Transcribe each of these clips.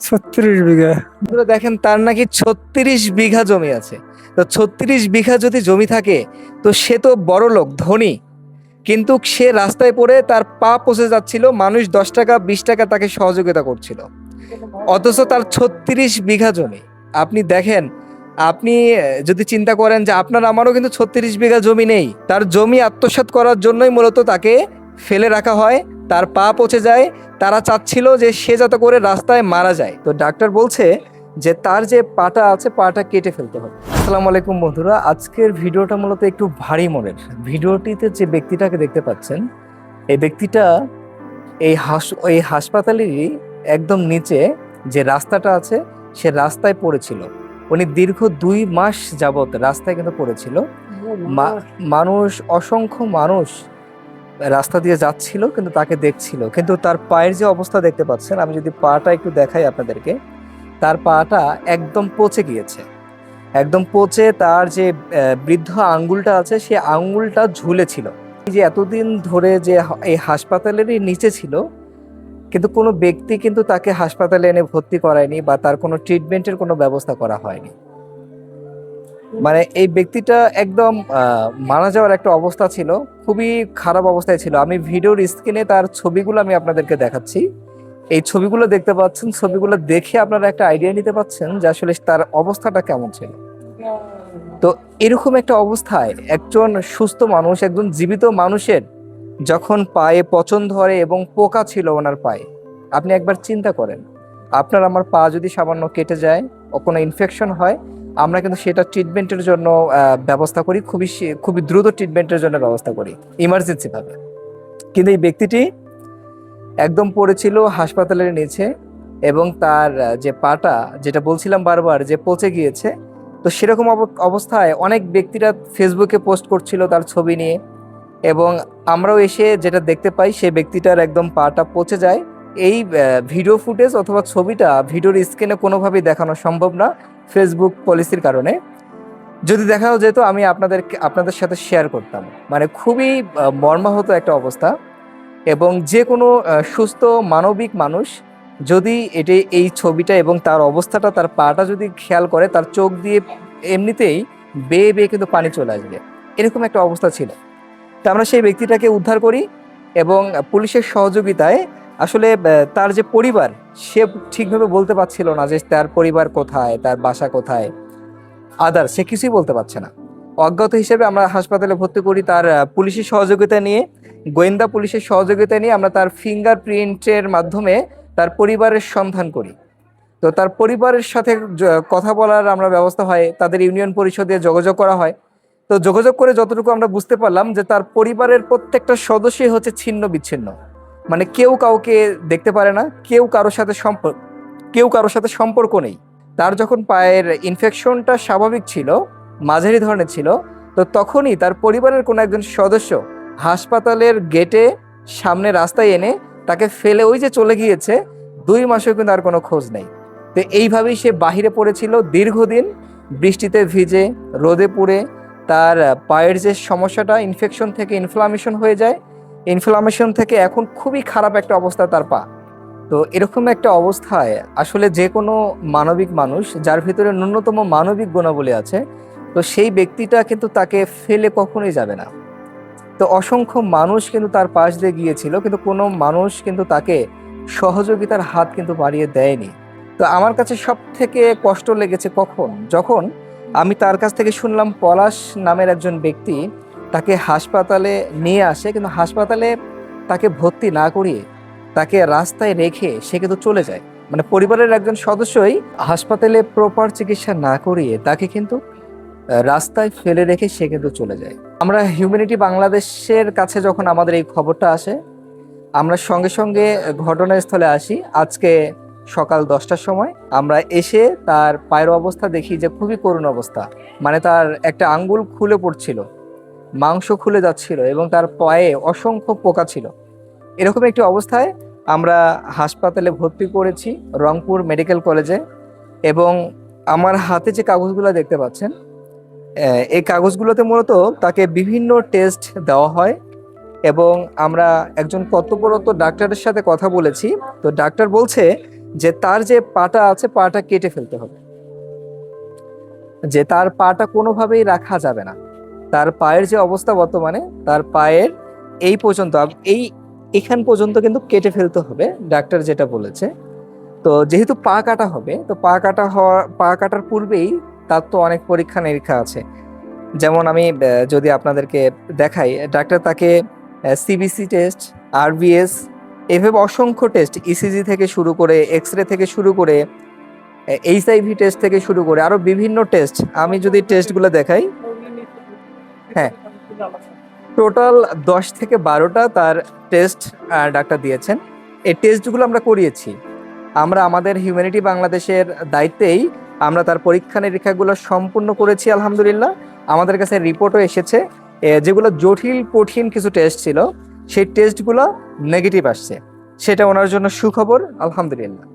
ছত্রিশ বিঘা। দেখেন, তার নাকি ছত্রিশ বিঘা জমি আছে। তো ছত্রিশ বিঘা যদি জমি থাকে, তো সে তো বড় লোক, ধনী। কিন্তু সে রাস্তায় পড়ে তার পা পচে যাচ্ছিল, মানুষ দশ টাকা, বিশ টাকা তাকে সহযোগিতা করছিল। অথচ তার ছত্রিশ বিঘা জমি। আপনি দেখেন, আপনি যদি চিন্তা করেন যে আপনার, আমারও কিন্তু ছত্রিশ বিঘা জমি নেই, তার জমি আত্মসাৎ করার জন্যই মূলত তাকে ফেলে রাখা হয়। তার পা পচে যায়। তারা চাচ্ছিল যে সে যাতে করে রাস্তায় মারা যায়। তো ডাক্তার বলছে যে তার যে পাটা আছে পাটা কেটে ফেলতে হবে। আসসালামু আলাইকুম বন্ধুরা আজকের ভিডিওটা মূলত একটু ভারী মনের। ভিডিওটিতে যে ব্যক্তিটাকে দেখতে পাচ্ছেন এই ব্যক্তিটা এই হাস এই হাসপাতালেরই একদম নিচে যে রাস্তাটা আছে সে রাস্তায় পড়েছিল। উনি দীর্ঘ দুই মাস যাবত রাস্তায় কিন্তু পড়েছিল। মানুষ অসংখ্য মানুষ রাস্তা দিয়ে যাচ্ছিল, কিন্তু তাকে দেখছিল। কিন্তু তার পায়ের যে অবস্থা দেখতে পাচ্ছেন, আমি যদি পাটা একটু দেখাই আপনাদেরকে, তার পাটা একদম পচে গিয়েছে। একদম পচে তার যে বৃদ্ধ আঙ্গুলটা আছে, সে আঙ্গুলটা ঝুলেছিল। যে এতদিন ধরে যে এই হাসপাতালেরই নিচে ছিল, কিন্তু কোনো ব্যক্তি কিন্তু তাকে হাসপাতালে এনে ভর্তি করায়নি বা তার কোনো ট্রিটমেন্টের কোনো ব্যবস্থা করা হয়নি। মানে এই ব্যক্তিটা একদম মারা যাওয়ার একটা অবস্থা ছিল, খুবই খারাপ অবস্থায় ছিল। আমি ভিডিওর স্ক্রিনে তার ছবিগুলো আমি আপনাদেরকে দেখাচ্ছি। এই ছবিগুলো দেখতে পাচ্ছেন, ছবিগুলো দেখে আপনারা একটা আইডিয়া নিতে পাচ্ছেন যে আসলে তার অবস্থাটা কেমন ছিল। তো এরকম একটা অবস্থায় একজন সুস্থ মানুষ, একজন জীবিত মানুষের যখন পায়ে পচন ধরে এবং পোকা ছিল ওনার পায়ে, আপনি একবার চিন্তা করেন, আপনার আমার পা যদি সামান্য কেটে যায়, কোনো ইনফেকশন হয় আমরা কিন্তু সেটা ট্রিটমেন্টের জন্য ব্যবস্থা করি, খুবই খুবই দ্রুত ট্রিটমেন্টের জন্য ব্যবস্থা করি ইমার্জেন্সি ভাবে। কিন্তু এই ব্যক্তিটি একদম পড়েছিল হাসপাতালের নিচে এবং তার যে পাটা, যেটা বলছিলাম বারবার যে পচে গিয়েছে, তো সেরকম অব- অবস্থায় অনেক ব্যক্তিরা ফেসবুকে পোস্ট করছিল তার ছবি নিয়ে এবং আমরাও এসে যেটা দেখতে পাই, সেই ব্যক্তিটার একদম পাটা পচে যায়। এই ভিডিও ফুটেজ অথবা ছবিটা ভিডিওর স্ক্রিনে কোনোভাবেই দেখানো সম্ভব না। ফেসবুক পলিসির কারণে। যদি দেখাও যেত, আমি আপনাদের আপনাদের সাথে শেয়ার করতাম। মানে খুবই মর্মাহত একটা অবস্থা। এবং যে কোনো সুস্থ, মানবিক মানুষ যদি এটি, এই ছবিটা এবং তার অবস্থাটা, তার পাটা যদি খেয়াল করে, তার চোখ দিয়ে এমনিতেই বেয়ে বেয়ে কিন্তু পানি চলে আসবে। এরকম একটা অবস্থা ছিল। তা আমরা সেই ব্যক্তিটাকে উদ্ধার করি এবং পুলিশের সহযোগিতায় আসলে তার যে পরিবার, সে ঠিকভাবে বলতে পারছিল না যে তার পরিবার কোথায়, তার বাসা কোথায়। আদার সে কিছুই বলতে পারছে না। অজ্ঞাত হিসেবে আমরা হাসপাতালে ভর্তি করি তার পুলিশের সহযোগিতা নিয়ে। গোয়েন্দা পুলিশের সহযোগিতা নিয়ে আমরা তার ফিঙ্গার প্রিন্টের মাধ্যমে তার পরিবারের সন্ধান করি। তো তার পরিবারের সাথে কথা বলার আমরা ব্যবস্থা হয়, তাদের ইউনিয়ন পরিষদে যোগাযোগ করা হয়। তো যোগাযোগ করে যতটুকু আমরা বুঝতে পারলাম যে তার পরিবারের প্রত্যেকটা সদস্যই হচ্ছে ছিন্ন বিচ্ছিন্ন মানে কেউ কাউকে দেখতে পারে না, কেউ কারোর সাথে সম্পর্ক কেউ কারোর সাথে সম্পর্ক নেই। তার যখন পায়ের ইনফেকশনটা স্বাভাবিক ছিল, মাঝারি ধরনের ছিল, তো তখনই তার পরিবারের কোনো একজন সদস্য হাসপাতালের গেটে সামনে রাস্তায় এনে তাকে ফেলে ওই যে চলে গিয়েছে, দুই মাসেও কিন্তু আর কোনো খোঁজ নেই। তো এইভাবেই সে বাহিরে পড়েছিল দীর্ঘদিন, বৃষ্টিতে ভিজে, রোদে পুড়ে, তার পায়ের যে সমস্যাটা ইনফেকশন থেকে ইনফ্লামেশন হয়ে যায় ইনফ্লামেশন থেকে এখন খুবই খারাপ একটা অবস্থা তার পা। তো এরকম একটা অবস্থায় আসলে যে কোনো মানবিক মানুষ, যার ভিতরে ন্যূনতম মানবিক গুণাবলী আছে, তো সেই ব্যক্তিটা কিন্তু তাকে ফেলে কখনোই যাবে না। তো অসংখ্য মানুষ কিন্তু তার পাশ দিয়ে গিয়েছিল, কিন্তু কোনো মানুষ কিন্তু তাকে সহযোগিতার হাত কিন্তু বাড়িয়ে দেয়নি। তো আমার কাছে সব থেকে কষ্ট লেগেছে কখন? যখন আমি তার কাছ থেকে শুনলাম পলাশ নামের একজন ব্যক্তি তাকে হাসপাতালে নিয়ে আসে, কিন্তু হাসপাতালে তাকে ভর্তি না করিয়ে তাকে রাস্তায় রেখে সে কিন্তু চলে যায়। মানে পরিবারের একজন সদস্যই হাসপাতালে প্রপার চিকিৎসা না করিয়ে তাকে কিন্তু রাস্তায় ফেলে রেখে সে কিন্তু চলে যায়। আমরা হিউম্যানিটি বাংলাদেশের কাছে যখন আমাদের এই খবরটা আসে, আমরা সঙ্গে সঙ্গে ঘটনাস্থলে আসি। আজকে সকাল দশটার সময় আমরা এসে তার পায়ের অবস্থা দেখি যে খুবই করুণ অবস্থা। মানে তার একটা আঙ্গুল খুলে পড়ছিল। মাংস খুলে যাচ্ছিল এবং তার পায়ে অসংখ্য পোকা ছিল। এরকম একটি অবস্থায় আমরা হাসপাতালে ভর্তি করেছি রংপুর মেডিকেল কলেজে এবং আমার হাতে যে কাগজগুলো দেখতে পাচ্ছেন এই কাগজগুলোতে মূলত তাকে বিভিন্ন টেস্ট দেওয়া হয় এবং আমরা একজন কর্তব্যরত ডাক্তারের সাথে কথা বলেছি। তো ডাক্তার বলছে যে তার যে পাটা আছে, পাটা কেটে ফেলতে হবে। যে তার পাটা কোনোভাবেই রাখা যাবে না। তার পায়ের যে অবস্থা বর্তমানে, তার পায়ের এই পর্যন্ত এই এখান পর্যন্ত কিন্তু কেটে ফেলতে হবে, ডাক্তার যেটা বলেছে। তো যেহেতু পা কাটা হবে, তো পা কাটা হওয়া, পা কাটার পূর্বেই তার তো অনেক পরীক্ষা নিরীক্ষা আছে। যেমন আমি যদি আপনাদেরকে দেখাই, ডাক্তার তাকে সিবিসি টেস্ট আর আরবিএস এভাবে অসংখ্য টেস্ট ইসিজি থেকে শুরু করে এক্স রে থেকে শুরু করে এইচআইভি টেস্ট থেকে শুরু করে, আরও বিভিন্ন টেস্ট আমি যদি টেস্টগুলো দেখাই হ্যাঁ। টোটাল দশ থেকে বারোটা তার টেস্ট ডাক্তার দিয়েছেন। এই টেস্টগুলো আমরা করিয়েছি। আমরা আমাদের হিউম্যানিটি বাংলাদেশের দায়িত্বেই আমরা তার পরীক্ষা নিরীক্ষাগুলো সম্পূর্ণ করেছি, আলহামদুলিল্লাহ। আমাদের কাছে রিপোর্টও এসেছে। যেগুলো জটিল, কঠিন কিছু টেস্ট ছিল, সেই টেস্টগুলো নেগেটিভ আসছে। সেটা ওনার জন্য সুখবর, আলহামদুলিল্লাহ।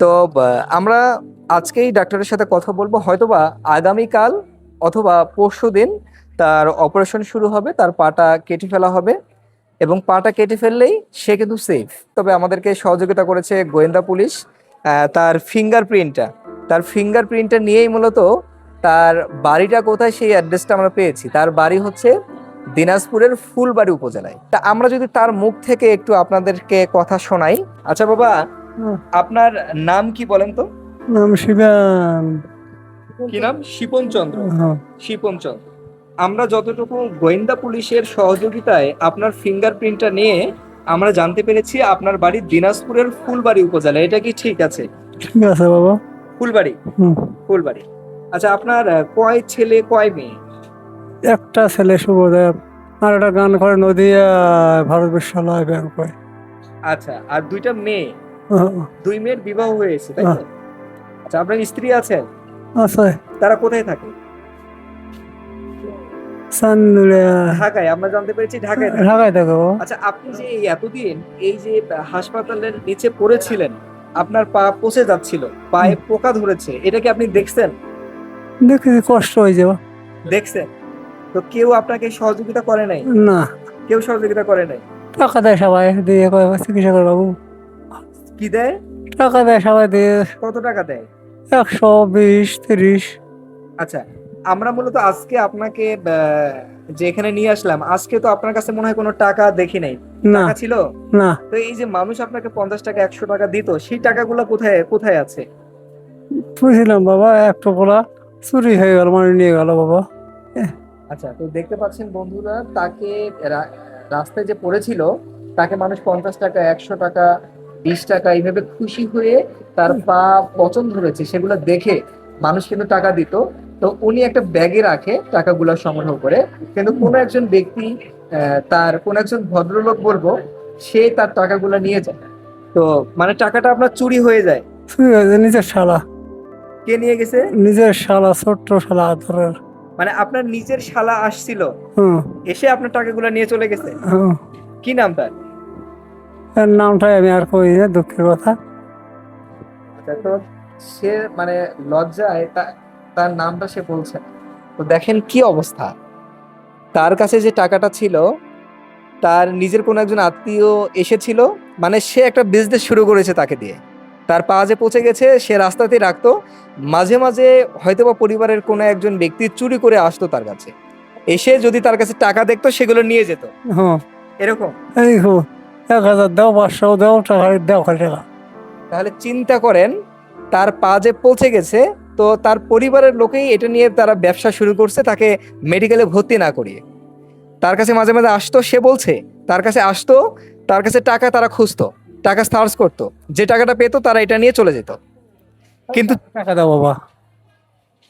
তো আমরা আজকেই ডাক্তারের সাথে কথা বলব। হয়তোবা আগামীকাল অথবা পরশু দিন তার অপারেশন শুরু হবে তার পাটা কেটে ফেলা হবে এবং পাটা কেটে ফেললেই সে কিন্তু সেফ তবে আমাদেরকে সহযোগিতা করেছে গোয়েন্দা পুলিশ তার ফিঙ্গারপ্রিন্টটা তার ফিঙ্গারপ্রিন্টটা নিয়েই মূলত তার বাড়িটা কোথায় সেই অ্যাড্রেসটা আমরা পেয়েছি। তার বাড়ি হচ্ছে দিনাজপুরের ফুলবাড়ি উপজেলায়। তা আমরা যদি তার মুখ থেকে একটু আপনাদেরকে কথা শোনাই। আচ্ছা বাবা আপনার নাম কি বলেন তো? নাম শিবান। কি নাম? শিপন চন্দ্র হ্যাঁ, শিপন চন্দ্র আমরা যতটুকু গোয়েন্দা পুলিশের সহযোগিতায় আপনার ফিঙ্গারপ্রিন্টটা নিয়ে আমরা জানতে পেরেছি আপনার বাড়ি দিনাজপুরের ফুলবাড়ি উপজেলা এটা কি ঠিক আছে? ঠিক আছে বাবা। ফুলবাড়ি? হুম। ফুলবাড়ি। আচ্ছা আপনার কয় ছেলে কয় মেয়ে? একটা ছেলে শুভদেব আর একটা গান করে নদিয়া ভারত বিশ্ববিদ্যালয় ব্যাংক করে আচ্ছা আর দুইটা মেয়ে? দুই মেয়ের বিবাহ হয়েছে তাই তো? আচ্ছা আপনার স্ত্রী আছেন? আছে। তারা কোথায় থাকে? ঢাকায় আমরা জানতে পেরেছি ঢাকায় ঢাকায় দেখো আচ্ছা আপনি যে এতদিন এই যে হাসপাতালের নিচে পড়েছিলেন আপনার পা পচে যাচ্ছিল পায়ে পোকা ধরেছে এটা কি আপনি দেখছেন? দেখি কষ্ট হয়ে যাবে। দেখছেন? তো কেউ আপনাকে সহযোগিতা করে নাই? না। কেউ সহযোগিতা করে নাই? টাকা দেয় সবাই দিয়ে কয় চিকিৎসা করে বাবু। কি দেয়? টাকা দেয় সবাই দিয়ে কত টাকা দেয়? একশো বিশ তিরিশ। আচ্ছা। আমরা মূলত আজকে আপনাকে যে এখানে নিয়ে আসলাম আজকে তো আপনার কাছে মনে হয় কোনো টাকা দেখি নাই। টাকা ছিল? না। তো এই যে মানুষ আপনাকে পঞ্চাশ টাকা একশো টাকা দিত সেই টাকাগুলো কোথায় কোথায় আছে? বুঝলাম বাবা একটা পোলা চুরি হয়ে গেল মানে নিয়ে গেল বাবা। আচ্ছা তো দেখতে পাচ্ছেন বন্ধুরা তাকে রাস্তায় যে পড়েছিল তাকে মানুষ পঞ্চাশ টাকা একশো টাকা বিশ টাকা এইভাবে খুশি হয়ে তার পা পচন ধরেছে সেগুলো দেখে মানুষ কিন্তু টাকা দিত। তো উনি একটা ব্যাগে রাখে টাকাগুলো সংগ্রহ করে। কিন্তু কোনো একজন ব্যক্তি তার কোন একজন ভদ্রলোক বলব সে তার টাকাগুলো নিয়ে যায়। তো মানে টাকাটা আপনার চুরি হয়ে যায়। নিজের শালা। কে নিয়ে গেছে? নিজের শালা ছোট্ট শালা আদরের মানে আপনার নিজের শালা আসছিল হুম। এসে আপনার টাকাগুলো নিয়ে চলে গেছে? কি নাম তার? এর নামটাই আমি আর কই না দুঃখের কথা। আচ্ছা, তো সে মানে লজ্জায় তা- তার নামটা সে বলছে। তো দেখেন কি অবস্থা। তার কাছে যে টাকাটা ছিল তার নিজের কোনো একজন আত্মীয় এসেছিল মানে সে একটা বিজনেস শুরু করেছে তাকে দিয়ে। তার পা যে পচে গেছে সে রাস্তাতেই রাখতো। মাঝে মাঝে হয়তোবা পরিবারের কোনো একজন ব্যক্তি চুরি করে আসতো তার কাছে। এসে যদি তার কাছে টাকা দেখতো সেগুলো নিয়ে যেত। হ্যাঁ। এরকম? এক হাজার দাও পাঁচশো দাও টাকা দাও টাকা। তাহলে চিন্তা করেন তার পা যে পৌঁছে গেছে তো তার পরিবারের লোকেই এটা নিয়ে তারা ব্যবসা শুরু করছে তাকে মেডিকেলে ভর্তি না করিয়ে। তার কাছে মাঝে মাঝে আসতো সে বলছে তার কাছে আসতো তার কাছে টাকা তারা খুঁজতো টাকা সার্চ করতো যে টাকাটা পেতো তারা এটা নিয়ে চলে যেত। কিন্তু টাকা দাও বাবা।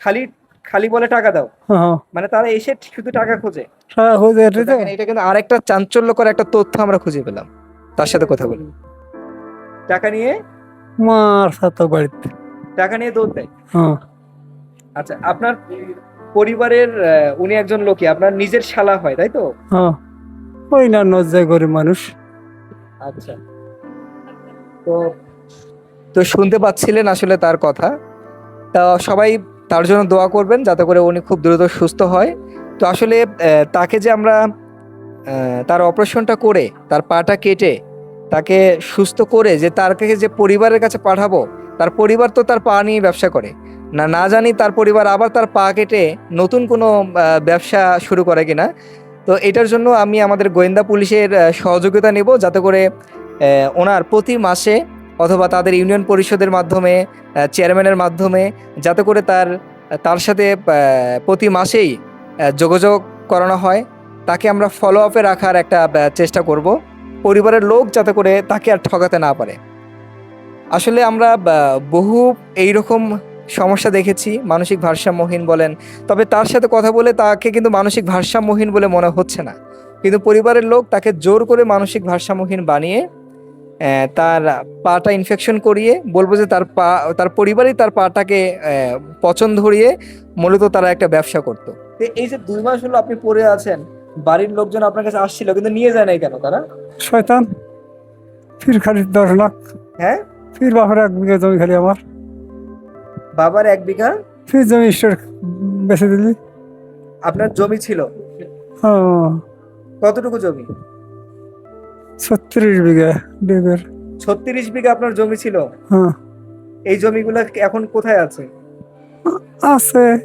খালি খালি বলে টাকা দাও। হ্যাঁ। মানে তারা এসে শুধু টাকা খোঁজে। দেখেন, এটা কিন্তু আরেকটা চাঞ্চল্যকর একটা তথ্য আমরা খুঁজে পেলাম। তার সাথে কথা বলি। টাকা নিয়ে মার সাথে বাড়িতে। টাকা নিয়ে দৌড় দেয়। হ্যাঁ। আচ্ছা আপনার পরিবারের উনি একজন লোকই আপনার নিজের শালা হয় তাই তো? হ্যাঁ। ওই না নজ্জায় গরিব মানুষ। আচ্ছা। তো তো শুনতে পাচ্ছিলেন আসলে তার কথা। তা সবাই তার জন্য দোয়া করবেন যাতে করে উনি খুব দ্রুত সুস্থ হয়। তো আসলে তাকে যে আমরা তার অপারেশনটা করে তার পাটা কেটে তাকে সুস্থ করে যে তার কাছে যে পরিবারের কাছে পাঠাবো তার পরিবার তো তার পা নিয়ে ব্যবসা করে। না না জানি তার পরিবার আবার তার পা কেটে নতুন কোনো ব্যবসা শুরু করে কিনা। তো এটার জন্য আমি আমাদের গোয়েন্দা পুলিশের সহযোগিতা নেব যাতে করে ওনার প্রতি মাসে অথবা তাদের ইউনিয়ন পরিষদের মাধ্যমে চেয়ারম্যানের মাধ্যমে যাতে করে তার তার সাথে প্রতি মাসেই যোগাযোগ করানো হয়। তাকে আমরা ফলো আপে রাখার একটা চেষ্টা করব। পরিবারের লোক যাতে করে তাকে আর ঠকাতে না পারে। আসলে আমরা বহু এইরকম সমস্যা দেখেছি মানসিক ভারসাম্যহীন বলেন। তবে তার সাথে কথা বলে তাকে কিন্তু মানসিক ভারসাম্যহীন বলে মনে হচ্ছে না। কিন্তু পরিবারের লোক তাকে জোর করে মানসিক ভারসাম্যহীন বানিয়ে তার পাটা ইনফেকশন করিয়ে বলব যে তার পা তার পরিবারই তার পাটাকে পচন ধরিয়ে মূলত তারা একটা ব্যবসা করতো। তো এই যে দুই মাস হলো আপনি পড়ে আছেন বাড়ির লোকজন আপনার কাছে আসছিল কিন্তু নিয়ে যায় নাই কেন তারা? শয়তান ফির খালি দশ লাখ। হ্যাঁ? ফির বাপের এক বিঘা জমি খালি আমার। বাবার এক বিঘা? ফির জমি স্টোর বেঁচে দিলি। আপনার জমি ছিল? হ্যাঁ। কতটুকু জমি? ছত্রিশ বিঘা ডেবের। ছত্রিশ বিঘা আপনার জমি ছিল? হ্যাঁ। এই জমিগুলো এখন কোথায় আছে? আছে।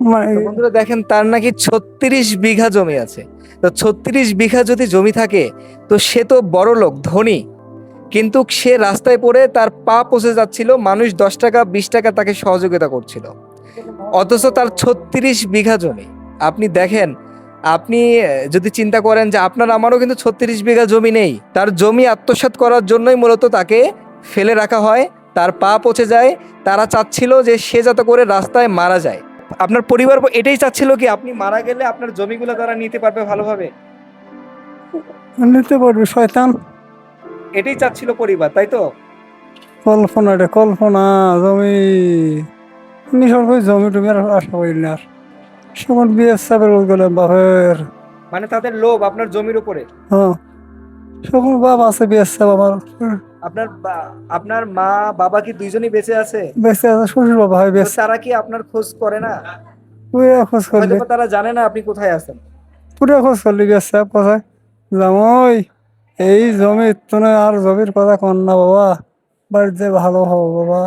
মানে বন্ধুরা দেখেন তার নাকি ছত্রিশ বিঘা জমি আছে। তো ছত্রিশ বিঘা যদি জমি থাকে তো সে তো বড় লোক ধনী। কিন্তু সে রাস্তায় পড়ে তার পা পচে যাচ্ছিল, মানুষ দশ টাকা, বিশ টাকা তাকে সহযোগিতা করছিল। অথচ তার ছত্রিশ বিঘা জমি। আপনি দেখেন, আপনি যদি চিন্তা করেন যে আপনার আমারও কিন্তু ছত্রিশ বিঘা জমি নেই, তার জমি আত্মসাৎ করার জন্যই মূলত তাকে ফেলে রাখা হয়, তার পা পচে যায়, তারা চাচ্ছিল যে সে যাতে করে রাস্তায় মারা যায়। আপনার পরিবার এটাই চাচ্ছিল কি আপনি মারা গেলে আপনার জমিগুলো তারা নিতে পারবে ভালোভাবে? নিতে পারবে, শয়তান। এটাই চাচ্ছিল পরিবার তাই তো? কল্পনা এটা কল্পনা জমি। করে জমি টমি আর আশা করি না। আর সেমন বিয়ে চাপের গেলাম বাপের। মানে তাদের লোভ আপনার জমির উপরে? হ্যাঁ। সকল বাপ আছে বিয়ে চাপ আমার। আপনার আপনার মা বাবা কি দুইজনই বেঁচে আছে? বেঁচে আছে শ্বশুর বাবা হয় বেশ তারা কি আপনার খোঁজ করে না? পুরা খোঁজ বা তারা জানে না আপনি কোথায় আছেন। পুরা খোঁজ করলি বিয়ে চাপ কোথায়? জামই। এই জমির তুনে আর জমির কথা কন না বাবা। বাড়িতে ভালো হব বাবা।